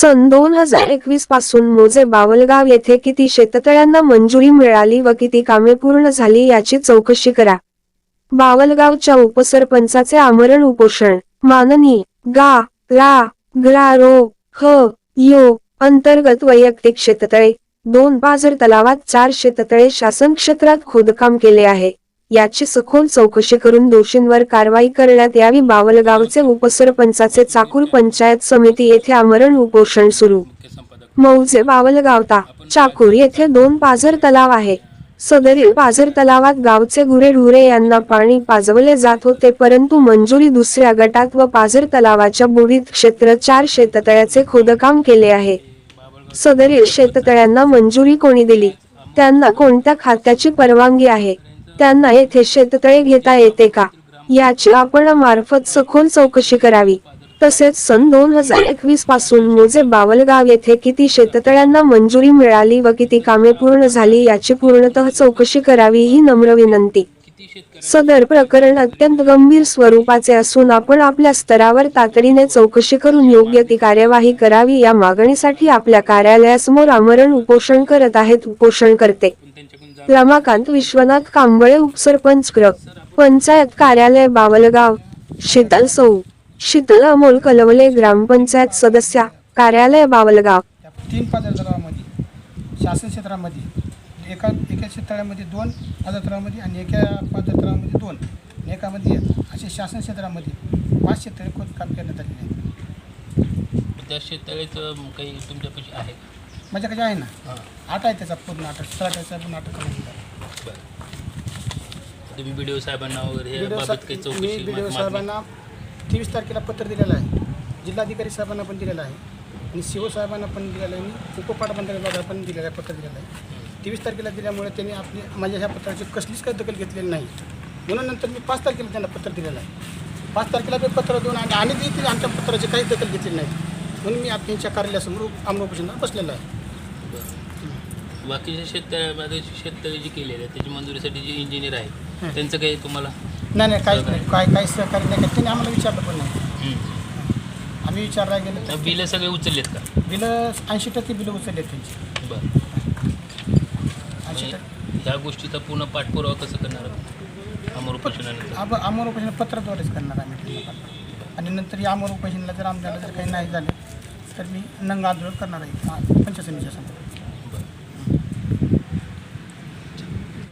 सन दोन हजार एकवीसपासून मोजे बावलगाव येथे किती शेततळ्यांना मंजुरी मिळाली व किती कामे पूर्ण झाली याची चौकशी करा. बावलगावच्या उपसरपंचाचे आमरण उपोषण. माननी गा रा ग्रा रो ह यो अंतर्गत वैयक्तिक शेततळे. दोन पाझर तलावात चार शेततळे शासन क्षेत्रात खोदकाम केले आहे. याची सखोल चौकशी करून दोषींवर कारवाई करण्यात यावी. बावलगावचे उपसरपंचाचे चाकूर पंचायत समिती येथे आमरण उपोषण सुरू. मौजे बावलगावता. चाकूर येथे दोन पाझर तलाव आहे. सदरील पाझर तलावात गावचे गुरे ढुरे यांना पाणी पाजवले जात होते परंतु मंजुरी दुसऱ्या गटात व पाझर तलावाच्या बुडीत क्षेत्र चार शेततळ्याचे खोदकाम केले आहे. सदरील शेततळ्यांना मंजुरी कोणी दिली? त्यांना कोणत्या खात्याची परवानगी आहे? त्यांना येथे शेततळे घेता येते का? याची आपण मार्फत सखोल चौकशी करावी. तसेच सन दोन हजार एकवीसपासून मोजे बावलगाव येथे किती शेततळ्यांना मंजुरी मिळाली व किती कामे पूर्ण झाली याची पूर्णतः चौकशी करावी ही नम्र विनंती. सदर प्रकरण अत्यंत गंभीर स्वरूपाचे असून आपण आपल्या स्तरावर तातडीने चौकशी करून योग्य ती कार्यवाही करावी या मागणीसाठी आपल्या कार्यालयासमोर आमरण उपोषण करत आहेत उपोषण करते. रमाकांत विश्वनाथ कांबळे उपसरपंच क्र पंचायत कार्यालय बावलगाव शीतल सौ शीतल अमोल कलवले ग्रामपंचायत सदस्या कार्यालय बावलगाव. तीन पाझर तलावामध्ये शासन क्षेत्रामध्ये एका एका क्षेत्रामध्ये दोन पाझर तलावामध्ये आणि एका पाझर तलावामध्ये दोन. आणि एकामध्ये एक असे शासन क्षेत्रामध्ये पाच क्षेत्र खोदकाम करण्यात आलेले आहे त्या शेततळेचं काही तुमच्यापाशी आहे? माझ्याकडे आहे ना हां. आठ आहे त्याचा पूर्ण आठ तलाट्याचा पण आठ. बरं. तुम्ही बी डी ओ साहेबांना वगैरे काही मी चौकशी बी डी ओ मागणी- साहेबांना तेवीस तारखेला पत्र दिलेलं आहे. जिल्हाधिकारी साहेबांना पण दिलेलं आहे. आणि सी ओ साहेबांना पण दिलेलं आहे. आणि उपपाटबंधारे विभागाला पण दिलेलं आहे पत्र दिलेलं आहे. तेवीस तारखेला दिल्यामुळे त्यांनी आपली माझ्या ह्या पत्राची कसलीच काही दखल घेतलेली नाही. म्हणून नंतर मी पाच तारखेला त्यांना पत्र दिलेलं आहे. पाच तारखेला ते पत्र देऊन आणि आणि देखील आमच्या पत्राची काहीच दखल घेतलेली नाही. म्हणून मी आप- त्यांच्या कार्यालयासमोर आमरोपोषणाला बसलेलो आहे. बाकीच्या शेततळ्यामध्ये शेततळे जी केलेली आहे त्याची मंजुरीसाठी जे इंजिनियर आहे हं. त्यांचं काही तुम्हाला नाही नाही काहीच नाही. काय काही सहकार्य नाही. केलं. त्यांनी आम्हाला विचारलं पण नाही. आम्ही विचारला गेलो बिलं सगळे उचललेत का? बिलं ऐंशी टक्के बिलं उचलले त्यांची. बरं. ऐंशी आणि टक्के. ह्या गोष्टीचा पूर्ण पाठपुरावा कसं करणार आहोत अमर उपोषणानंतर? अमर उपोषण पत्राद्वारेच करणार आम्ही. आणि नंतर या अमर उपोषणाला जर आमच्याला जर काही नाही झालं तर मी नंग आंदोलन करणार आहे. पंचसमितीच्या समोर